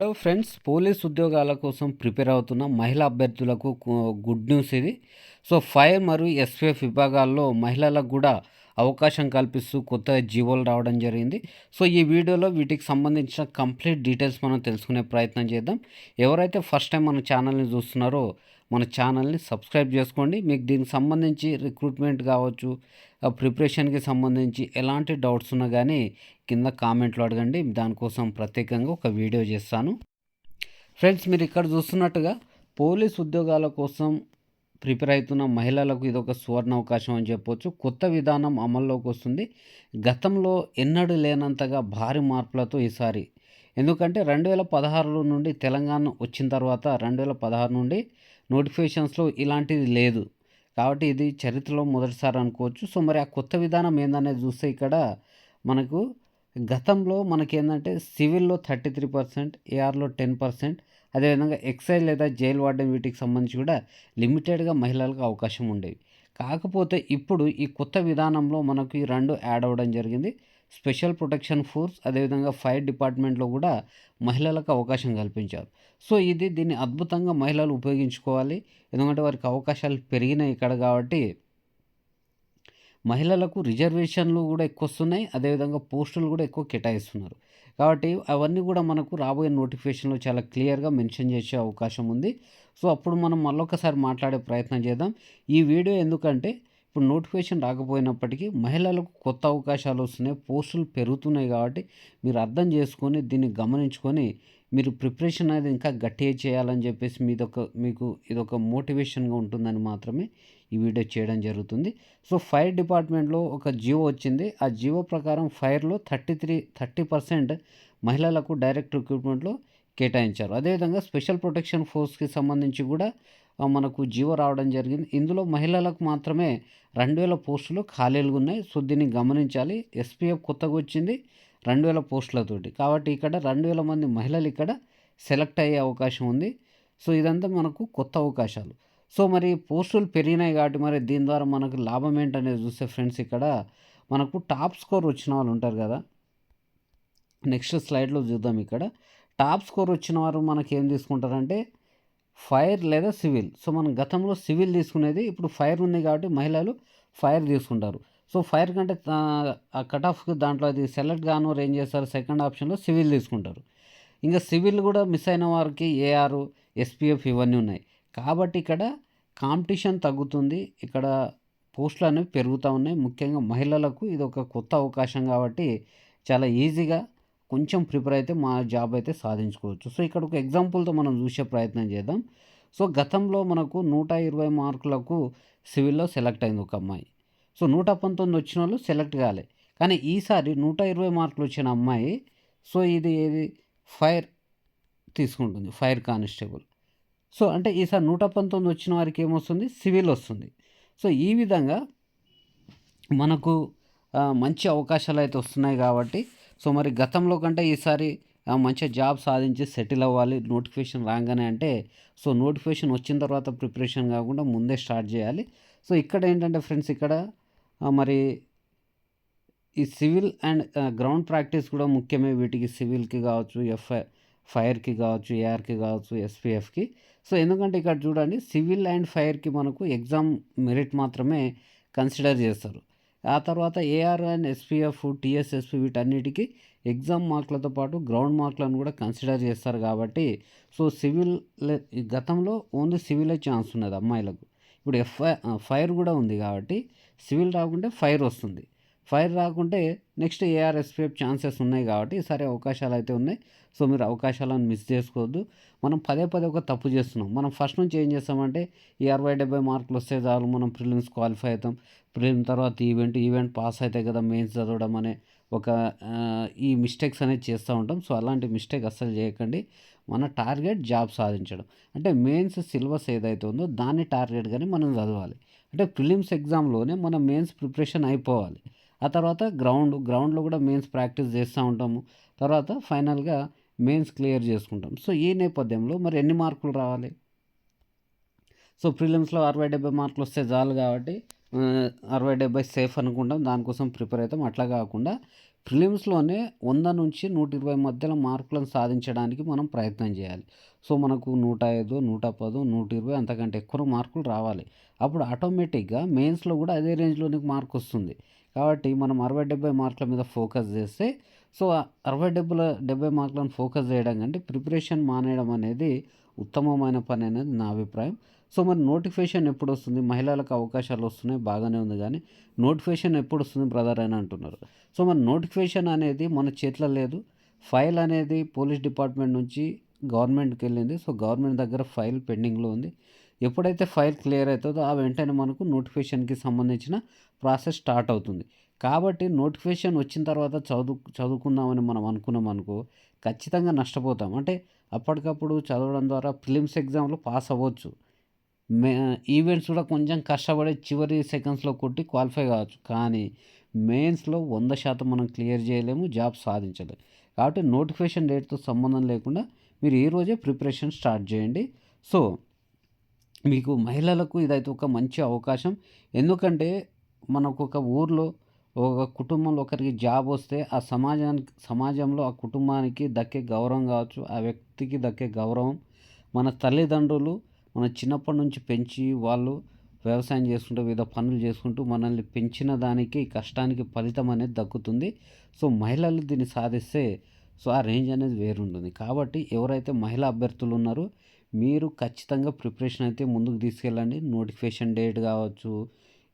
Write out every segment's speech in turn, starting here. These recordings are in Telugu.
హలో ఫ్రెండ్స్ పోలీస్ ఉద్యోగాల కోసం ప్రిపేర్ అవుతున్న మహిళా అభ్యర్థులకు గుడ్ న్యూస్ ఇది. సో ఫైర్ మరియు ఎస్పీఎఫ్ విభాగాల్లో మహిళలకు కూడా అవకాశం కల్పిస్తూ కొత్త జీవోలు రావడం జరిగింది. సో ఈ వీడియోలో వీటికి సంబంధించిన కంప్లీట్ డీటెయిల్స్ మనం తెలుసుకునే ప్రయత్నం చేద్దాం. ఎవరైతే ఫస్ట్ టైం మన ఛానల్ని చూస్తున్నారో మన ఛానల్ని సబ్స్క్రైబ్ చేసుకోండి. మీకు దీనికి సంబంధించి రిక్రూట్మెంట్ కావచ్చు ఆ ప్రిపరేషన్కి సంబంధించి ఎలాంటి డౌట్స్ ఉన్నా కానీ కింద కామెంట్లో అడగండి. దానికోసం ప్రత్యేకంగా ఒక వీడియో చేస్తాను. ఫ్రెండ్స్ మీరు ఇక్కడ చూస్తున్నట్టుగా పోలీస్ ఉద్యోగాల కోసం ప్రిపేర్ అవుతున్న మహిళలకు ఇది ఒక సువర్ణ అవకాశం అని చెప్పొచ్చు. కొత్త విధానం అమల్లోకి వస్తుంది. గతంలో ఎన్నడూ లేనంతగా భారీ మార్పులతో ఈసారి ఎందుకంటే రెండు వేల పదహారులో నుండి తెలంగాణ వచ్చిన తర్వాత రెండు వేల పదహారు నుండి నోటిఫికేషన్స్లో ఇలాంటిది లేదు. కాబట్టి ఇది చరిత్రలో మొదటిసారి అనుకోవచ్చు. సో మరి ఆ కొత్త విధానం ఏందనేది చూస్తే ఇక్కడ మనకు గతంలో మనకి ఏంటంటే సివిల్లో థర్టీ త్రీ పర్సెంట్ ఏఆర్లో టెన్ పర్సెంట్ అదేవిధంగా ఎక్సైజ్ లేదా జైలు వార్డెన్ వీటికి సంబంధించి కూడా లిమిటెడ్గా మహిళలకు అవకాశం ఉండేవి. కాకపోతే ఇప్పుడు ఈ కొత్త విధానంలో మనకు ఈ రెండు యాడ్ అవ్వడం జరిగింది. స్పెషల్ ప్రొటెక్షన్ ఫోర్స్ అదేవిధంగా ఫైర్ డిపార్ట్మెంట్లో కూడా మహిళలకు అవకాశం కల్పించారు. సో ఇది దీన్ని అద్భుతంగా మహిళలు ఉపయోగించుకోవాలి. ఎందుకంటే వారికి అవకాశాలు పెరిగినాయి ఇక్కడ కాబట్టి మహిళలకు రిజర్వేషన్లు కూడా ఎక్కువ వస్తున్నాయి అదేవిధంగా పోస్టులు కూడా ఎక్కువ కేటాయిస్తున్నారు. కాబట్టి అవన్నీ కూడా మనకు రాబోయే నోటిఫికేషన్లో చాలా క్లియర్గా మెన్షన్ చేసే అవకాశం ఉంది. సో అప్పుడు మనం మళ్ళొకసారి మాట్లాడే ప్రయత్నం చేద్దాం. ఈ వీడియో ఎందుకంటే ఇప్పుడు నోటిఫికేషన్ రాకపోయినప్పటికీ మహిళలకు కొత్త అవకాశాలు వస్తున్నాయి. పోస్టులు పెరుగుతున్నాయి కాబట్టి మీరు అర్థం చేసుకొని దీన్ని గమనించుకొని మీరు ప్రిపరేషన్ అనేది ఇంకా గట్టిగా చేయాలని చెప్పేసి మీదొక మీకు ఇదొక మోటివేషన్గా ఉంటుందని మాత్రమే ఈ వీడియో చేయడం జరుగుతుంది. సో ఫైర్ డిపార్ట్మెంట్లో ఒక జియో వచ్చింది. ఆ జియో ప్రకారం ఫైర్లో థర్టీ త్రీ థర్టీ పర్సెంట్ మహిళలకు డైరెక్ట్ రిక్రూట్మెంట్లో కేటాయించారు. అదేవిధంగా స్పెషల్ ప్రొటెక్షన్ ఫోర్స్కి సంబంధించి కూడా మనకు జియో రావడం జరిగింది. ఇందులో మహిళలకు మాత్రమే రెండు వేల పోస్టులు ఖాళీలుగా ఉన్నాయి. సో దీన్ని గమనించాలి. ఎస్పీఎఫ్ కొత్తగా వచ్చింది రెండు వేల పోస్టులతోటి. కాబట్టి ఇక్కడ రెండు వేల మంది మహిళలు ఇక్కడ సెలెక్ట్ అయ్యే అవకాశం ఉంది. సో ఇదంతా మనకు కొత్త అవకాశాలు. సో మరి పోస్టులు పెరిగినాయి కాబట్టి మరి దీని ద్వారా మనకు లాభం ఏంటనేది చూస్తే ఫ్రెండ్స్ ఇక్కడ మనకు టాప్ స్కోర్ వచ్చిన వాళ్ళు ఉంటారు కదా. నెక్స్ట్ స్లైడ్లో చూద్దాం ఇక్కడ. టాప్ స్కోర్ వచ్చిన వారు మనకి ఏం తీసుకుంటారంటే ఫైర్ లేదా సివిల్. సో మనం గతంలో సివిల్ తీసుకునేది ఇప్పుడు ఫైర్ ఉంది కాబట్టి మహిళలు ఫైర్ తీసుకుంటారు. సో ఫైర్ కంటే ఆ కట్ ఆఫ్ దాంట్లో అది సెలెక్ట్ కాను ఏం చేస్తారు సెకండ్ ఆప్షన్లో సివిల్ తీసుకుంటారు. ఇంకా సివిల్ కూడా మిస్ అయిన వారికి ఏఆర్ ఎస్పీఎఫ్ ఇవన్నీ ఉన్నాయి. కాబట్టి ఇక్కడ కాంపిటీషన్ తగ్గుతుంది. ఇక్కడ పోస్టులు అనేవి పెరుగుతూ ఉన్నాయి. ముఖ్యంగా మహిళలకు ఇది ఒక కొత్త అవకాశం కాబట్టి చాలా ఈజీగా కొంచెం ప్రిపేర్ అయితే మా జాబ్ అయితే సాధించుకోవచ్చు. సో ఇక్కడ ఒక ఎగ్జాంపుల్తో మనం చూసే ప్రయత్నం చేద్దాం. సో గతంలో మనకు నూట ఇరవై మార్కులకు సివిల్లో సెలెక్ట్ అయింది ఒక అమ్మాయి. సో నూట పంతొమ్మిది వచ్చిన వాళ్ళు సెలెక్ట్ కాలే. కానీ ఈసారి నూట ఇరవై మార్కులు వచ్చిన అమ్మాయి సో ఇది ఏది? ఫైర్ తీసుకుంటుంది. Fire constable. సో అంటే ఈసారి నూట పంతొమ్మిది వచ్చిన వారికి ఏమొస్తుంది? సివిల్ వస్తుంది. సో ఈ విధంగా మనకు మంచి అవకాశాలు అయితే వస్తున్నాయి కాబట్టి సో మరి గతంలో కంటే ఈసారి మంచిగా జాబ్ సాధించి సెటిల్ అవ్వాలి నోటిఫికేషన్ రాగానే అంటే సో నోటిఫికేషన్ వచ్చిన తర్వాత ప్రిపరేషన్ కాకుండా ముందే స్టార్ట్ చేయాలి. సో ఇక్కడ ఏంటంటే ఫ్రెండ్స్ ఇక్కడ మరి ఈ సివిల్ అండ్ గ్రౌండ్ ప్రాక్టీస్ కూడా ముఖ్యమే. వీటికి సివిల్కి కావచ్చు ఎఫ్ఐ ఫైర్కి కావచ్చు ఏఆర్కి కావచ్చు ఎస్పీఎఫ్కి. సో ఎందుకంటే ఇక్కడ చూడండి సివిల్ అండ్ ఫైర్కి మనకు ఎగ్జామ్ మెరిట్ మాత్రమే కన్సిడర్ చేస్తారు. ఆ తర్వాత ఏఆర్ అండ్ ఎస్పీఎఫ్ టీఎస్ఎస్పి వీటన్నిటికీ ఎగ్జామ్ మార్కులతో పాటు గ్రౌండ్ మార్కులను కూడా కన్సిడర్ చేస్తారు కాబట్టి సో సివిల్ గతంలో ఓన్లీ సివిలే ఛాన్స్ ఉన్నది అమ్మాయిలకు. ఇప్పుడు ఎఫ్ఐ ఫైర్ కూడా ఉంది కాబట్టి సివిల్ రాకుంటే ఫైర్ వస్తుంది. ఫైర్ రాకుంటే నెక్స్ట్ ఏఆర్ఎస్పీఎఫ్ ఛాన్సెస్ ఉన్నాయి కాబట్టి సరే అవకాశాలు అయితే ఉన్నాయి. సో మీరు అవకాశాలను మిస్ చేసుకోవద్దు. మనం పదే పదే ఒక తప్పు చేస్తున్నాం. మనం ఫస్ట్ నుంచి ఏం చేస్తామంటే ఈ అరవై డెబ్బై మార్కులు వస్తే చాలు మనం ప్రిలిమ్స్ క్వాలిఫై అవుతాం. ప్రిలిమ్ తర్వాత ఈవెంట్ ఈవెంట్ పాస్ అయితే కదా మెయిన్స్ చదవడం అనే ఒక ఈ మిస్టేక్స్ అనేది చేస్తూ ఉంటాం. సో అలాంటి మిస్టేక్ అస్సలు చేయకండి. మన టార్గెట్ జాబ్ సాధించడం. అంటే మెయిన్స్ సిలబస్ ఏదైతే ఉందో దాన్ని టార్గెట్గానే మనం చదవాలి. అంటే ప్రిలిమ్స్ ఎగ్జామ్లోనే మన మెయిన్స్ ప్రిపరేషన్ అయిపోవాలి. ఆ తర్వాత గ్రౌండ్ గ్రౌండ్లో కూడా మెయిన్స్ ప్రాక్టీస్ చేస్తూ ఉంటాము. తర్వాత ఫైనల్గా మెయిన్స్ క్లియర్ చేసుకుంటాం. సో ఈ నేపథ్యంలో మరి ఎన్ని మార్కులు రావాలి? సో ప్రిలిమ్స్లో అరవై డెబ్బై మార్కులు వస్తే చాలు కాబట్టి అరవై డెబ్బై సేఫ్ అనుకుంటాం. దానికోసం ప్రిపేర్ అవుతాం. అట్లా కాకుండా ప్రిలిమ్స్‌లోనే వంద నుంచి 120 మధ్యలో మార్కులను సాధించడానికి మనం ప్రయత్నం చేయాలి. సో, మనకు 105, 110, 120 అంతకంటే ఎక్కువ మార్కులు రావాలి. అప్పుడు ఆటోమేటిక్‌గా మెయిన్స్‌లో కూడా అదే రేంజ్లో మార్కు వస్తుంది. కాబట్టి మనం 60, 70 మార్కుల మీద ఫోకస్ చేస్తే సో, 60, 70 70 మార్కులను ఫోకస్ చేయడం కంటే ప్రిపరేషన్ మానేయడం అనేది ఉత్తమమైన పని అనేది నా అభిప్రాయం. సో, మరి నోటిఫికేషన్ ఎప్పుడొస్తుంది? మహిళలకు అవకాశాలు వస్తున్నాయి బాగానే ఉంది కానీ నోటిఫికేషన్ ఎప్పుడొస్తుంది బ్రదర్ అని అంటున్నారు. సో, మరి నోటిఫికేషన్ అనేది మన చేతిలో లేదు. ఫైల్ అనేది పోలీస్ డిపార్ట్మెంట్ నుంచి గవర్నమెంట్కి వెళ్ళింది సో, గవర్నమెంట్ దగ్గర ఫైల్ పెండింగ్‌లో ఉంది. ఎప్పుడైతే ఫైల్ క్లియర్ అవుతుందో ఆ వెంటనే మనకు నోటిఫికేషన్‌కి సంబంధించిన ప్రాసెస్ స్టార్ట్ అవుతుంది. కాబట్టి నోటిఫికేషన్ వచ్చిన తర్వాత చదువు చదువుకుందామని మనం అనుకున్నామనుకో ఖచ్చితంగా నష్టపోతాం. అంటే అప్పటికప్పుడు చదవడం ద్వారా ఫిలిమ్స్ ఎగ్జామ్‌లో పాస్ అవ్వచ్చు. మే ఈవెంట్స్ కూడా కొంచెం కష్టపడి చివరి సెకండ్స్‌లో కొట్టి క్వాలిఫై కావచ్చు. కానీ మెయిన్స్‌లో 100% మనం క్లియర్ చేయలేము. జాబ్ సాధించలేము. కాబట్టి నోటిఫికేషన్ డేట్‌తో సంబంధం లేకుండా మీరు ఈ రోజే ప్రిపరేషన్ స్టార్ట్ చేయండి. సో, మీకు మహిళలకు ఇదైతే ఒక మంచి అవకాశం. ఎందుకంటే మనకొక ఊర్లో ఒక కుటుంబంలో ఒకరికి జాబ్ వస్తే ఆ సమాజానికి సమాజంలో ఆ కుటుంబానికి దక్కే గౌరవం కావచ్చు, ఆ వ్యక్తికి దక్కే గౌరవం మన తల్లిదండ్రులు మన చిన్నప్పటి నుంచి పెంచి వాళ్ళు వ్యవసాయం చేసుకుంటూ వివిధ పనులు చేసుకుంటూ మనల్ని పెంచిన దానికి కష్టానికి ఫలితం అనేది దక్కుతుంది. సో, మహిళలు దీన్ని సాధిస్తే సో, ఆ రేంజ్ అనేది వేరుంటుంది. కాబట్టి ఎవరైతే మహిళా అభ్యర్థులు ఉన్నారో మీరు ఖచ్చితంగా ప్రిపరేషన్ అయితే ముందుకు తీసుకెళ్ళండి. నోటిఫికేషన్ డేట్ కావచ్చు,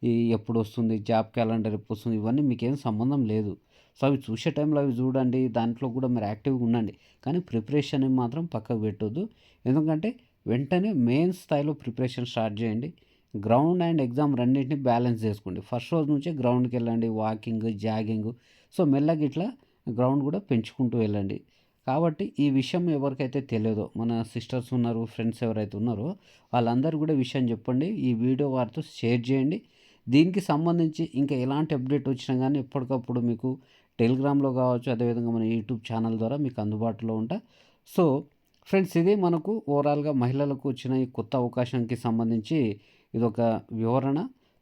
ఈ ఎప్పుడొస్తుంది, జాబ్ క్యాలెండర్ ఎప్పుడు వస్తుంది ఇవన్నీ మీకేం సంబంధం లేదు. సో, అవి చూసే టైంలో అవి చూడండి. దాంట్లో కూడా మీరు యాక్టివ్‌గా ఉండండి. కానీ ప్రిపరేషన్ మాత్రం పక్కకు పెట్టొద్దు. ఎందుకంటే వెంటనే మెయిన్ స్థాయిలో ప్రిపరేషన్ స్టార్ట్ చేయండి. గ్రౌండ్ అండ్ ఎగ్జామ్ రెండింటిని బ్యాలెన్స్ చేసుకోండి. ఫస్ట్ రోజు నుంచే గ్రౌండ్కి వెళ్ళండి వాకింగ్, జాగింగ్ సో, మెల్లగా ఇట్లా గ్రౌండ్ కూడా పెంచుకుంటూ వెళ్ళండి. కాబట్టి ఈ విషయం ఎవరికైతే తెలియదో మన సిస్టర్స్ ఉన్నారు, ఫ్రెండ్స్ ఎవరైతే ఉన్నారో వాళ్ళందరూ కూడా విషయం చెప్పండి. ఈ వీడియో వారితో షేర్ చేయండి. దీనికి సంబంధించి ఇంకా ఎలాంటి అప్డేట్ వచ్చినా కానీ ఎప్పటికప్పుడు మీకు టెలిగ్రామ్‌లో కావచ్చు, అదేవిధంగా మన యూట్యూబ్ ఛానల్ ద్వారా మీకు అందుబాటులో ఉంటా. సో, ఫ్రెండ్స్ ఇది మనకు ఓవరాల్‌గా మహిళలకు వచ్చిన ఈ కొత్త అవకాశానికి సంబంధించి ఇదొక వివరణ.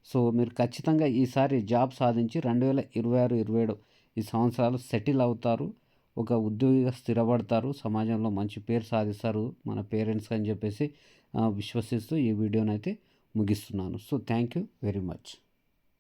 సో, మీరు ఖచ్చితంగా ఈసారి జాబ్ సాధించి 2026, 27 ఈ సంవత్సరాలు సెటిల్ అవుతారు. ఒక ఉద్యోగిగా స్థిరపడతారు. సమాజంలో మంచి పేరు సాధిస్తారు మన పేరెంట్స్ అని చెప్పేసి విశ్వసిస్తూ ఈ వీడియోనైతే ముగిస్తున్నాను. So, thank you very much.